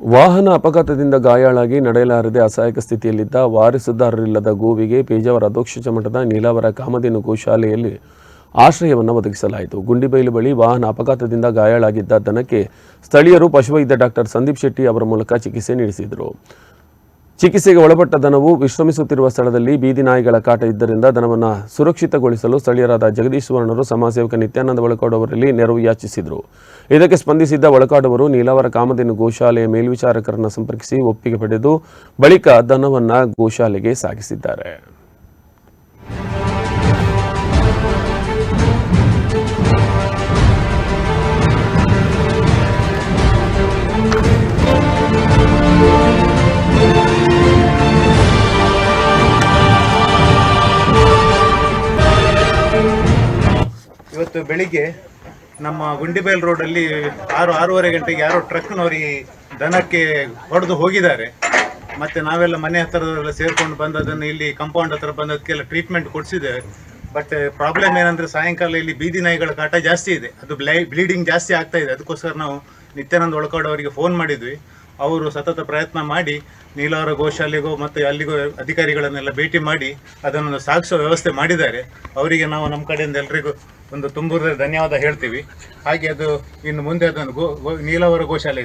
ವಾಹನ ಅಪಘಾತದಿಂದ ಗಾಯಾಳಾಗಿ ನಡೆಯಲಾರದೆ ಅಸಹಾಯಕ ಸ್ಥಿತಿಯಲ್ಲಿದ್ದ ವಾರಸುದಾರರಿಲ್ಲದ ಗೋವಿಗೆ ಪೇಜಾವರ ಅಧ್ಯಕ್ಷ ಮಠದ ನೀಲಾವರ ಕಾಮಧೇನು ಗೋಶಾಲೆಯಲ್ಲಿ ಆಶ್ರಯವನ್ನು ಒದಗಿಸಲಾಯಿತು. ಗುಂಡಿಬೈಲು ಬಳಿ ವಾಹನ ಅಪಘಾತದಿಂದ ಗಾಯಾಳಾಗಿದ್ದ ದನಕ್ಕೆ ಸ್ಥಳೀಯರು ಪಶುವೈದ್ಯ ಡಾಕ್ಟರ್ ಸಂದೀಪ್ ಶೆಟ್ಟಿ ಅವರ ಮೂಲಕ ಚಿಕಿತ್ಸೆ ನೀಡಿಸಿದರು. ಚಿಕಿತ್ಸೆಗೆ ಒಳಪಟ್ಟ ದನವು ವಿಶ್ರಮಿಸುತ್ತಿರುವ ಸ್ಥಳದಲ್ಲಿ ಬೀದಿ ನಾಯಿಗಳ ಕಾಟ ಇದ್ದರಿಂದ ದನವನ್ನು ಸುರಕ್ಷಿತಗೊಳಿಸಲು ಸ್ಥಳೀಯರಾದ ಜಗದೀಶ್ ಸುವರ್ಣರು ಸಮಾಜಸೇವಕ ನಿತ್ಯಾನಂದ ಒಳಕಾಡು ಅವರಲ್ಲಿ ನೆರವು ಯಾಚಿಸಿದರು. ಇದಕ್ಕೆ ಸ್ಪಂದಿಸಿದ್ದ ಒಳಕಾಡವರು ನೀಲಾವರ ಕಾಮಧೇನು ಗೋಶಾಲೆಯ ಮೇಲ್ವಿಚಾರಕರನ್ನು ಸಂಪರ್ಕಿಸಿ ಒಪ್ಪಿಗೆ ಪಡೆದು ಬಳಿಕ ದನವನ್ನು ಗೋಶಾಲೆಗೆ ಸಾಗಿಸಿದ್ದಾರೆ. ಇವತ್ತು ಬೆಳಿಗ್ಗೆ ನಮ್ಮ ಗುಂಡಿಬೈಲ್ ರೋಡಲ್ಲಿ ಆರು, ಆರೂವರೆ ಗಂಟೆಗೆ ಯಾರೋ ಈ ದನಕ್ಕೆ ಹೊಡೆದು ಹೋಗಿದ್ದಾರೆ. ಮತ್ತೆ ನಾವೆಲ್ಲ ಮನೆ ಹತ್ತಿರದೆಲ್ಲ ಸೇರಿಕೊಂಡು ಬಂದು ಅದನ್ನು ಇಲ್ಲಿ ಕಾಂಪೌಂಡ್ ಹತ್ರ ಬಂದದಕ್ಕೆಲ್ಲ ಟ್ರೀಟ್ಮೆಂಟ್ ಕೊಡಿಸಿದ್ದೇವೆ ಬಟ್ ಪ್ರಾಬ್ಲಮ್ ಏನಂದ್ರೆ ಸಾಯಂಕಾಲ ಇಲ್ಲಿ ಬೀದಿ ನಾಯಿಗಳ ಕಾಟ ಜಾಸ್ತಿ ಇದೆ. ಅದು ಬ್ಲೈ ಬ್ಲೀಡಿಂಗ್ ಜಾಸ್ತಿ ಆಗ್ತಾ ಇದೆ. ಅದಕ್ಕೋಸ್ಕರ ನಾವು ನಿತ್ಯಾನಂದ ಒಳಕಾಡು ಅವರಿಗೆ ಫೋನ್ ಮಾಡಿದ್ವಿ. ಅವರು ಸತತ ಪ್ರಯತ್ನ ಮಾಡಿ ನೀಲಾವರ ಗೋಶಾಲೆಗೂ ಮತ್ತು ಅಲ್ಲಿಗೂ ಅಧಿಕಾರಿಗಳನ್ನೆಲ್ಲ ಭೇಟಿ ಮಾಡಿ ಅದನ್ನು ಸಾಗಿಸೋ ವ್ಯವಸ್ಥೆ ಮಾಡಿದ್ದಾರೆ. ಅವರಿಗೆ ನಾವು ನಮ್ಮ ಕಡೆಯಿಂದ ಎಲ್ಲರಿಗೂ ಒಂದು ತುಂಬುವುದ ಧನ್ಯವಾದ ಹೇಳ್ತೀವಿ. ಹಾಗೆ ಅದು ಇನ್ನು ಮುಂದೆ ಅದನ್ನು ಗೋ ಗೋ ನೀಲಾವರ ಗೋಶಾಲೆಗೆ